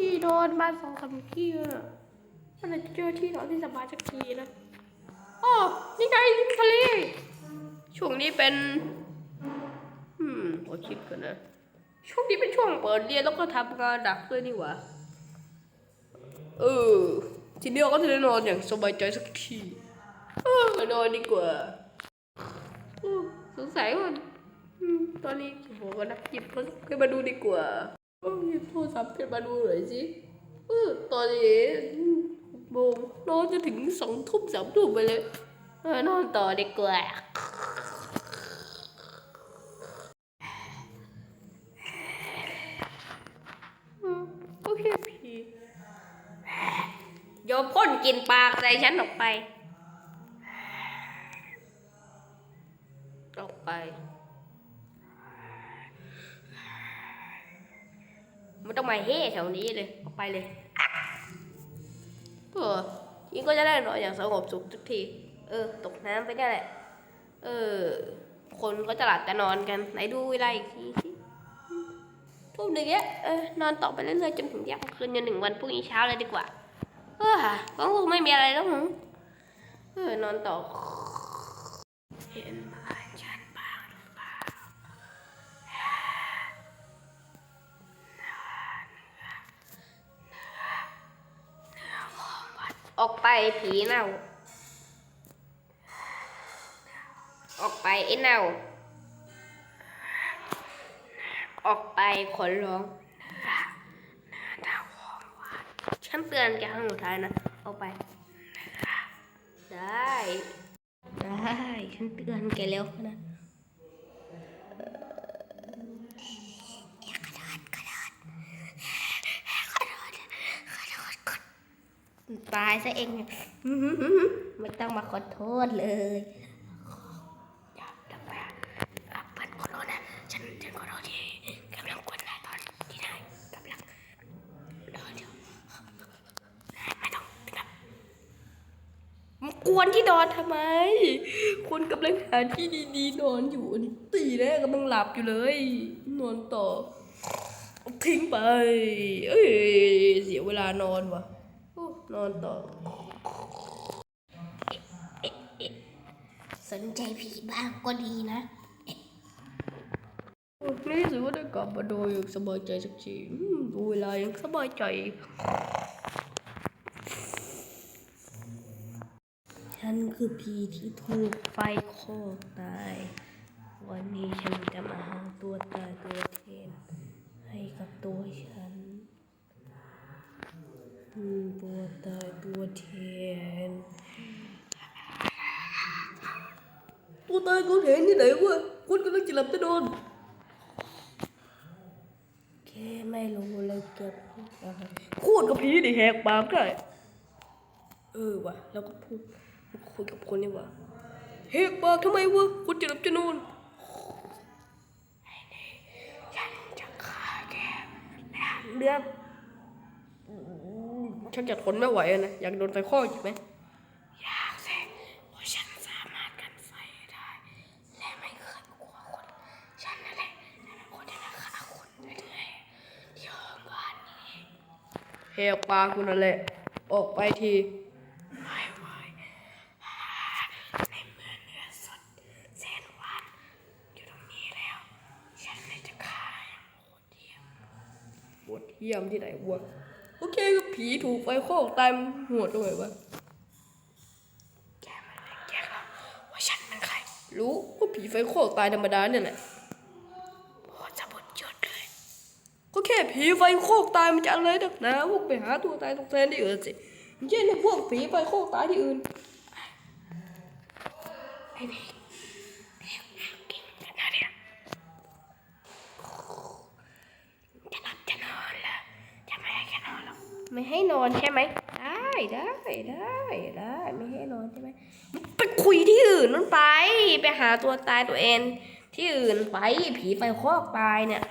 ที่นอนมาสองสามที่แล้วน่ะมันจะเจอที่นอนที่สบายสักทีนะอ๋อนี่ไงริมทะเลช่วงนี้เป็นอืมขอคิดก่อนนะ ช่วงนี้เป็นช่วงเปิดเรียนแล้วก็ทำงานหนักด้วยนี่หว่า เออ ทีนี้เราก็จะได้นอนอย่างสบายใจสักทีเออนอนดีกว่าสงสัยว่าตอนนี้โหก็นักหยิบโทรศัพท์ขึ้นมาดูดีกว่า หยิบโทรศัพท์ขึ้นมาดูหน่อยสิเออตอนนี้โมงนอนจะถึงสองทุ่มสามทุ่มไปเลยเออนอนต่อดีกว่าโอเคพี่โยมพ่นกินปากใส่ฉันออกไป ออกไป ไม่ต้องมาเฮ่แถวนี้เลยออกไปเลยเออยิงก็จะได้นอนอย่างสงบสุขทุกที เออ ตกน้ำไปเนี่ยแหละ เออ คนก็จะหลับจะนอนกัน ไหนดูเวลาอีกทีสิทุ่มหนึ่งเนี้ยเออนอนต่อไปเรื่อยๆจนถึงเที่ยงคืนจนถึงวันพรุ่งนี้เช้าเลยดีกว่า เออก็คงไม่มีอะไรแล้วมั้งเออนอนต่อ ออกไปผีเน่า ออกไปไอ้เน่า ออกไปขนร้องฉันเตือนแกครั้งสุดท้ายนะ ออกไป ได้ ได้ ฉันเตือนแกแล้วนะ ตายซะเองเนี่ยไม่ต้องมาขอโทษเลยอย่าอย่าไปอะเพื่อนขอโทษนะ ฉันฉันขอโทษที่กำลังกวนนายตอนที่นายกำลังรอเดี๋ยวไม่ต้องแบบมากวนที่นอนทำไมคุณกำลังหาที่ดีๆนอนอยู่อันนี้ตีแรกกำลังหลับอยู่เลย นอนต่อเอาทิ้งไป เอ้ย เสียเวลานอนว่ะโอ้ นอนต่อ สนใจผีบ้างก็ดีนะในที่สุดก็ได้กลับมาโดยอย่างสบายใจสักทีอืมดูเวลายังสบายใจฉันคือผีที่ถูกไฟคอกตาย วันนี้ฉันจะมาหาตัวตายตัวแทนให้กับตัวฉัน อืมตัวตายตัวแทนตัวตายตัวแทนที่ไหนวะคุณกำลังจะหลับจะนอนแค่ไม่รู้เลยเก็บอะไรพูดกับพี่ดิแหกปากได้เออว่ะแล้วก็พูดคุยกับคนนี่ว่ะแหกปากทำไมวะคุณจะหลับจะนอนฉันจะฆ่าแกเรื่อง ฉันจะทนไม่ไหวอะนะ อยากโดนไฟคลอกอีกไหมอยากสิเพราะฉันสามารถกันไฟได้ และไม่เคยกลัวคน ฉันนั่นแหละนั่นเป็นคนที่มาฆ่าคนเรื่อยๆที่ห้องบ้านนี้แหกปากคุณนั่นแหละ ออกไปทีไม่ไหวในเมื่อเนื้อสดแสนหวานอยู่ตรงนี้แล้ว ฉันเลยจะฆ่าอย่างโหดเหี้ยมโหดเหี้ยมที่ไหนวะ โอเคก็ผีถูกไฟคอกตายมันโหดตรงไหนวะแกมันไม่แกหรอกว่าฉันเป็นใคร รู้ว่าผีไฟคอกตายธรรมดาเนี่ยแหละโอ้จะบดจดเลยก็แค่ผีไฟคอกตายมันจะอะไรนักหนาพวกไปหาตัวตายตรงแทนที่อื่นสิไม่ใช่เนี่ยพวกผีไฟคอกตายที่อื่นไอ้นี่เก่งขนาดเนี้ยจะหลับจะนอนละจะไม่ให้แกนอนหรอก ไม่ให้นอนใช่ไหมได้ได้ได้ได้ไม่ให้นอนใช่ไหมไปคุยที่อื่นนั่นไป ไปหาตัวตายตัวเองที่อื่นไปผีไฟคอกตายเนี่ย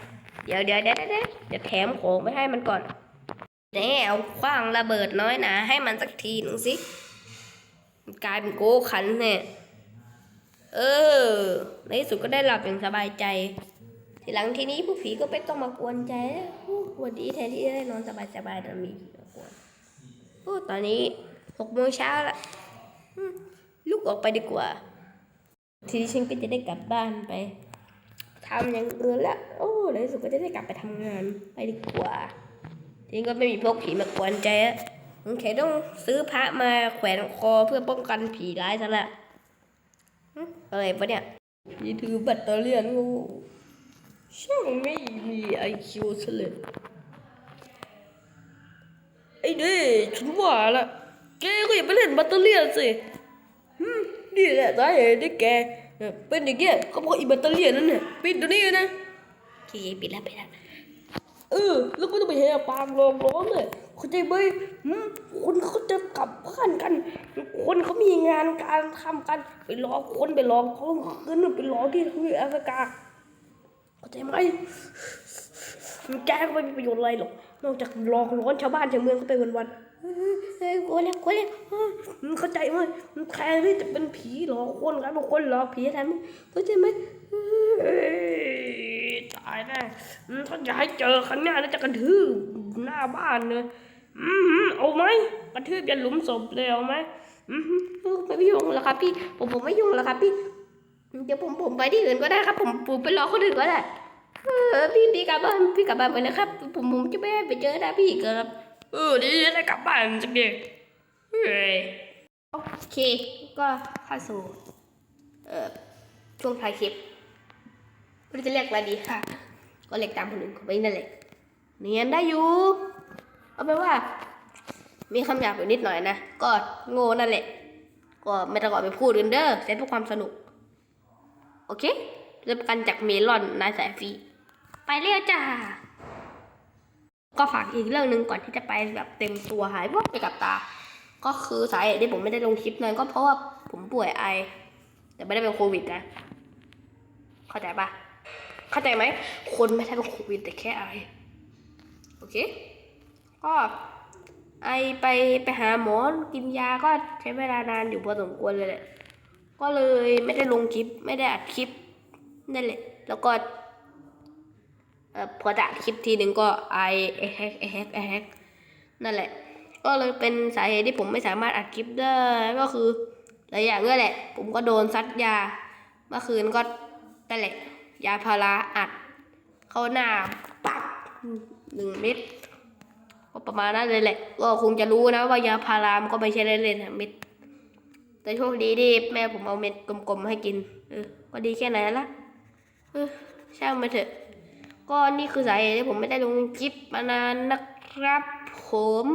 เดี๋ยวเดี๋ยวเดี๋ยวเดี๋ยวเดี๋ยวแถมของไปให้มันก่อนแน่เอาคว้างระเบิดน้อยหนาให้มันสักทีหนึ่งสิมันกลายเป็นโกขันเนี่ยเออในที่สุดก็ได้หลับอย่างสบายใจ ทีหลังทีนี้ผู้ผีก็ไม่ต้องมากวนใจแล้ววันดีแทนที่จะได้นอนสบายๆแต่มีผีมากวนโอ้ตอนนี้หกโมงเช้าละลุกออกไปดีกว่า ทีนี้ฉันก็จะได้กลับบ้านไปทำอย่างอื่นละโอ้ในที่สุดก็จะได้กลับไปทำงานไปดีกว่าทีนี้ก็ไม่มีพวกผีมากวนใจแล้วผมแค่ต้องซื้อพระมาแขวนคอเพื่อป้องกันผีร้ายซะละอะไรปะเนี่ยผีถือแบตเตอรี่นงู ช่างไม่มีไอคิวซะเลยไอ้เด้ฉันว่าละแกก็อย่าไปเล่นแบตเตอรี่ยนสิหึนี่แหละสาเหตุที่แกเอ่อเป็นอย่างเงี้ยก็เพราะอีแบตเตอรี่ยนนั่นน่ะปิดตัวนี้นะโอเคปิดแล้วปิดแล้วเออแล้วก็ต้องไปแหกปากลองร้องเลยเข้าใจไหมหืมคนเขาจะกลับบ้านกัน คนเขามีงานการทำกัน ไปรอคนไปรอเขาคืนไปรอที่ทวีปแอฟริกา เข้าใจไหมมันแก้ก็ไม่มีประโยชน์อะไรหรอก นอกจากรอกร้อนชาวบ้านชาวเมืองเขาไปวันๆเฮ้ยเฮ้ยกแล้วกแล้วเฮ้ยมึงเข้าใจไหมมึงแทนที่จะเป็นผีหลอกคนกลายเป็นคนหลอกผีแทนมึงเข้าใจไหมตายแน่ถ้าอยากให้เจอครั้งหน้าน่าจะกระทืบหน้าบ้านเลยอืมเอาไหมกระทืบยันหลุมศพเลยเอาไหมอืมไม่ยุ่งแล้วครับพี่ ผมผมไม่ยุ่งแล้วครับพี่ เดี๋ยวผมผมไปที่อื่นก็ได้ครับ ผมผมไปรอคนอื่นก็ได้เออพี่พี่กลับบ้านพี่กลับบ้านไปนะครับ ผมผมจะไม่ให้ไปเจอหน้าพี่อีกครับ เออดีจะได้กลับบ้านจังเดีเฮ้ยโอเค ก็เข้าสู่เอ่อช่วงท้ายคลิปไม่รู้จะเรียกอะไรดีค่ะ ก็เรียกตามคนอื่นเขาไปนั่นแหละเนียนได้อยู่ เอาเป็นว่า มีคำหยาบอยู่นิดหน่อยนะ ก็โง่นั่นแหละ ก็ไม่ต้องออกไปพูดกันเด้อใช้เพื่อความสนุก โอเคเริ่มกันจากเมลอนนายสายฟรีไปเรียวจ้า ก็ฝากอีกเรื่องหนึ่งก่อนที่จะไปแบบเต็มตัวหายวับไปกับตา ก็คือสาเหตุที่ผมไม่ได้ลงคลิปนั้นก็เพราะว่าผมป่วยไอ แต่ไม่ได้เป็นโควิดนะ เข้าใจปะเข้าใจไหม คนไม่ได้เป็นโควิดแต่แค่ไอ โอเค ก็ไอไปไปหาหมอกินยาก็ใช้เวลานานอยู่พอสมควรเลยแหละ ก็เลยไม่ได้ลงคลิป ไม่ได้อัดคลิปนั่นแหละ แล้วก็เอ่อพอจะอัดคลิปทีหนึ่งก็ไอแฮกแฮกแฮกนั่นแหละ ก็เลยเป็นสาเหตุที่ผมไม่สามารถอัดคลิปได้ก็คือหลายอย่างนั่แหละ ผมก็โดนซัดยา เมื่อคืนก็นั่นแหละ ยาพาราอัด เข้าหน้าปักหนึ่งเม็ดก็ประมาณนั้นเลยแหละ ก็คงจะรู้นะว่ายาพารามก็ไม่ใช่เล่นๆนะเม็ด แต่โชคดีที่แม่ผมเอาเม็ดกลมๆให้กิน เออ ก็ดีแค่ไหนละเออช่างมาเถอะ ก็นี่คือสาเหตุที่ผมไม่ได้ลงคลิปมานานนะครับผม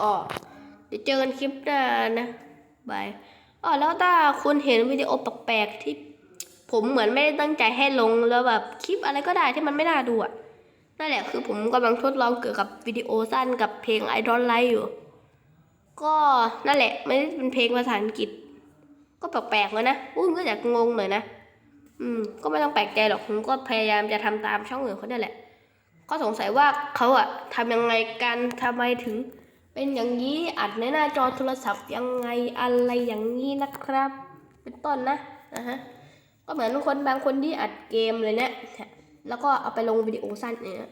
อ๋อเดี๋ยวเจอกันคลิปหน้านะบายอ๋อแล้วถ้าคุณเห็นวิดีโอแปลกๆที่ ผมเหมือนไม่ได้ตั้งใจให้ลงแล้วแบบคลิปอะไรก็ได้ที่มันไม่น่าดูอะนั่นแหละคือผมกำลังทดลองเกี่ยวกับวิดีโอสั้นกับเพลง I Don't Like อยู่ ก็นั่นแหละไม่ได้เป็นเพลงภาษาอังกฤษ ก็แปลกๆเลยนะอุ้ยก็อยากงงหน่อยนะอืม ก็ไม่ต้องแปลกใจหรอกผมก็พยายามจะทำตามช่องอื่นเขาเนี่ยแหละ ก็สงสัยว่าเขาอะทำยังไงกันทำไมถึง เป็นอย่างนี้อัดในหน้าจอโทรศัพท์ยังไงอะไรอย่างนี้นะครับ เป็นต้นนะนะฮะก็เหมือนคนบางคนที่อัดเกมเลยเนี่ยแล้วก็เอาไปลงวิดีโอสั้นเนี่ย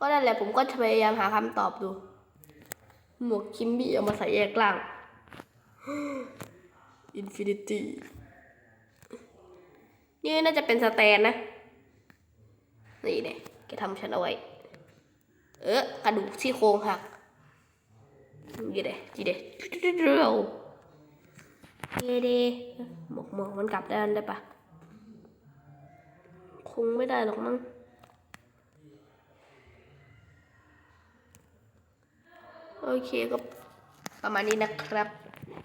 ก็นั่นแหละผมก็พยายามหาคำตอบดู หมวกคิมบี้เอามาใส่แยกล่างอินฟินิตี้นี่น่าจะเป็นสแตนนะ นี่เนี่ยแกทำฉันเอาไว้ เออกระดูกซี่โครงหักยี่เดจีเดเร็วเยเดหมวกหมวกมันกลับได้านได้ปะคงไม่ได้หรอกมั้ง โอเคก็ประมาณนี้นะครับ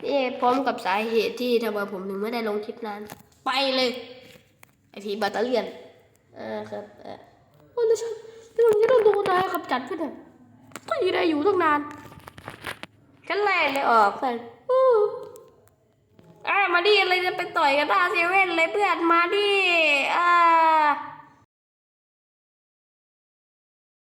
นี่พร้อมกับสาเหตุที่ทำไมผมถึงไม่ได้ลงคลิปนาน ไปเลยไอพีบัตเตอเลียนอ่าครับอ่าโอ้ยฉันนี่มันจะต้องโดนนายขับจัดขึ้นอะก็อยู่ได้อยู่ตั้งนานฉันแล่เลยออกเลยอู้อ่ามาดิอะไรจะไปต่อยกันหน้าเซเว่นเลยเพื่อนมาดิอ่า